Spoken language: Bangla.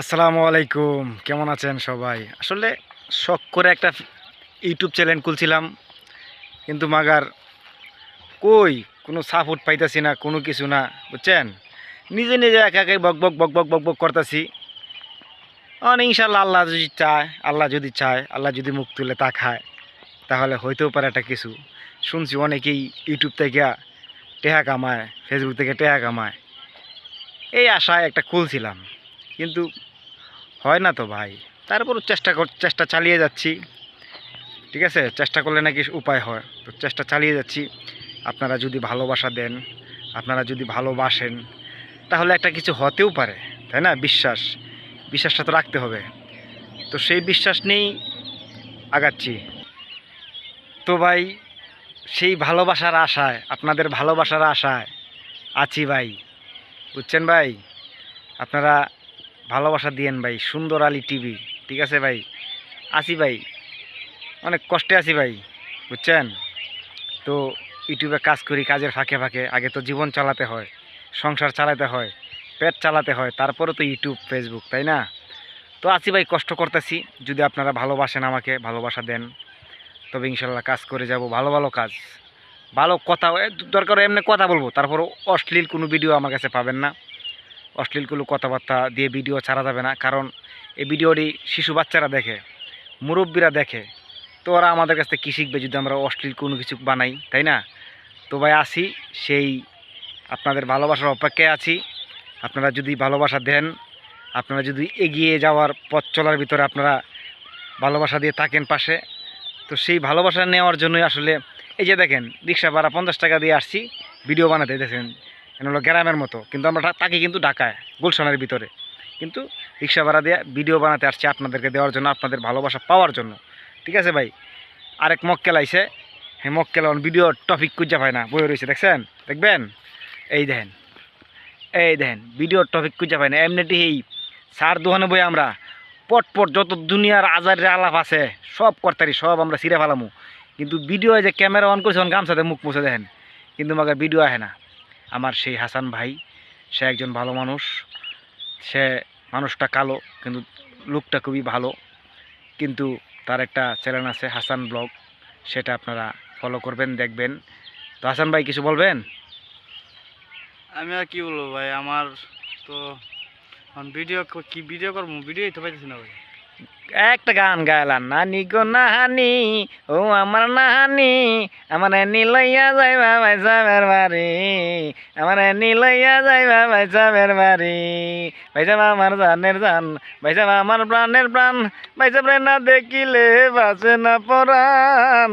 আসসালামু আলাইকুম, কেমন আছেন সবাই? আসলে শখ করে একটা ইউটিউব চ্যানেল খুলছিলাম, কিন্তু মাগার কই, কোনো সাপোর্ট পাইতাছি না, কোনো কিছু না, বুঝছেন? নিজে নিজে একা একাই বক বক বক বক বক বক করতেছি। অনেক ইনশাল্লাহ আল্লাহ যদি চায়, আল্লাহ যদি চায়, আল্লাহ যদি মুখ তুলে তা খায়, তাহলে হইতেও পারে একটা কিছু। শুনছি অনেকেই ইউটিউব থেকে টেহা কামায় ফেসবুক থেকে টেহা কামায়। এই আশায় একটা খুলছিলাম। কিন্তু হয় না তো ভাই। তারপর চেষ্টা কর- চেষ্টা চালিয়ে যাচ্ছি। ঠিক আছে? চেষ্টা করলে নাকি উপায় হয়। তো চেষ্টা চালিয়ে যাচ্ছি। আপনারা যদি ভালোবাসা দেন, আপনারা যদি ভালোবাসেন, তাহলে একটা কিছু হতেও পারে, তাই না? বিশ্বাস। বিশ্বাসটা তো রাখতে হবে। তো সেই বিশ্বাস নিয়েই আগাচ্ছি। তো ভাই, সেই ভালোবাসার আশায়, আপনাদের ভালোবাসার আশায় আছি ভাই। বুঝছেন ভাই? আপনারা ভালোবাসা দিয়েন ভাই, সুন্দর আলী টিভি, ঠিক আছে ভাই? আছি ভাই, অনেক কষ্টে আছি ভাই, বুঝছেন? তো ইউটিউবে কাজ করি, কাজের ফাঁকে ফাঁকে, আগে তো জীবন চালাতে হয়, সংসার চালাতে হয়, পেট চালাতে হয় তারপরে তো ইউটিউব, ফেসবুক, তাই না? তো আছি ভাই, কষ্ট করতেছি, যদি আপনারা ভালোবাসেন আমাকে, ভালোবাসা দেন, তবে ইনশাল্লাহ কাজ করে যাব, ভালো ভালো কাজ, ভালো কথা দরকার এমনি কথা বলব তারপর অশ্লীল কোনো ভিডিও আমার কাছে পাবেন না। অশ্লীল কোনো কথাবার্তা দিয়ে ভিডিও ছাড়া যাবে না, কারণ এই ভিডিওটি শিশু বাচ্চারা দেখে, মুরব্বীরা দেখে। তো ওরা আমাদের কাছ থেকে কী শিখবে যদি আমরা অশ্লীল কোনো কিছু বানাই, তাই না? তো ভাই, আসি। সেই আপনাদের ভালোবাসার অপেক্ষায় আছি। আপনারা যদি ভালোবাসা দেন, আপনারা যদি এগিয়ে যাওয়ার পথ চলার ভিতরে আপনারা ভালোবাসা দিয়ে থাকেন পাশে। তো সেই ভালোবাসা নেওয়ার জন্যই আসলে এই যে দেখেন, রিক্সা ভাড়া পঞ্চাশ টাকা দিয়ে আসছি, ভিডিও বানাতে দেখেন। এটা হলো গ্রামের মতো। কিন্তু আমরা তাকে কিন্তু ঢাকায় গুলশানের ভিতরে। কিন্তু রিক্সা ভাড়া দিয়ে ভিডিও বানাতে আসছি আপনাদেরকে দেওয়ার জন্য, আপনাদের ভালোবাসা পাওয়ার জন্য। ঠিক আছে ভাই? আরেক মক্কেল আইছে। হ্যাঁ মক্কেল ভিডিও টপিক খুঁজে পায় না বই রয়েছে, দেখছেন? দেখবেন? এই দেখেন। এই দেখেন ভিডিওর টপিক খুঁজে পায় না। এমনিটি এই সার দোকানে বই আমরা পট পট যত দুনিয়ার আজারের আলাপ আছে, সব করতারি সব আমরা সিরে ফেলামু। কিন্তু ভিডিও যে ক্যামেরা অন করছে তখন গামছাতে মুখ মুছে দেখেন। কিন্তু মাকে ভিডিও আহে না। আমার সেই হাসান ভাই, সে একজন ভালো মানুষ। সে মানুষটা কালো, কিন্তু লুকটা খুবই ভালো। কিন্তু তার একটা চ্যানেল আছে হাসান ব্লগ, সেটা আপনারা ফলো করবেন, দেখবেন। তো হাসান ভাই, কিছু বলবেন? আমি আর কি বলব ভাই, আমার তো ভিডিও কি ভিডিও করব? ভিডিওই তো পাইতেছি না ভাই। একটা গান গাইলাম নানি গো নাহানি ও আমার নাহানি আমার নিলইয়া যাইবা ভাই সাবের বাড়ি আমার নিলইয়া যাইবা ভাই সাবের বাড়ি ভাই সাহেব আমার জানের জান ভাই সাহেব আমার প্রাণের প্রাণ ভাই সাহেব রে না দেখিলে বাঁচে না পরাণ